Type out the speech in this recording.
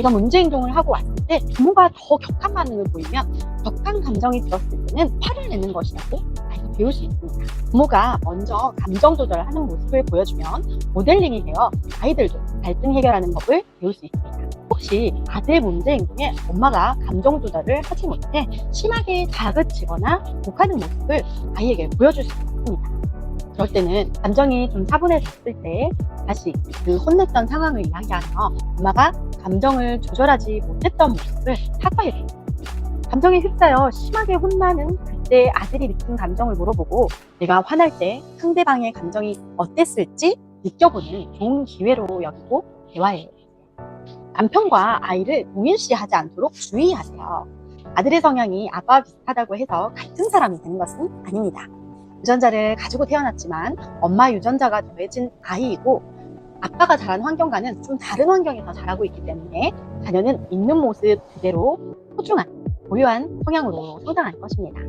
아이가 문제 행동을 하고 왔을 때 부모가 더 격한 반응을 보이면 격한 감정이 들었을 때는 화를 내는 것이라고 아이가 배울 수 있습니다. 부모가 먼저 감정 조절을 하는 모습을 보여주면 모델링이 되어 아이들도 갈등 해결하는 법을 배울 수 있습니다. 혹시 아들 문제 행동에 엄마가 감정 조절을 하지 못해 심하게 다그치거나 욕하는 모습을 아이에게 보여줄 수 있습니다. 그럴 때는 감정이 좀 차분해졌을 때 다시 그 혼냈던 상황을 이야기하며 엄마가 감정을 조절하지 못했던 모습을 사과해 줍니다. 감정에 휩싸여 심하게 혼나는 그때 아들이 느낀 감정을 물어보고 내가 화날 때 상대방의 감정이 어땠을지 느껴보는 좋은 기회로 여기고 대화해 남편과 아이를 동일시하지 않도록 주의하세요. 아들의 성향이 아빠와 비슷하다고 해서 같은 사람이 되는 것은 아닙니다. 유전자를 가지고 태어났지만 엄마 유전자가 더해진 아이이고 아빠가 자란 환경과는 좀 다른 환경에서 자라고 있기 때문에 자녀는 있는 모습 그대로 소중한 고유한 성향으로 성장할 것입니다.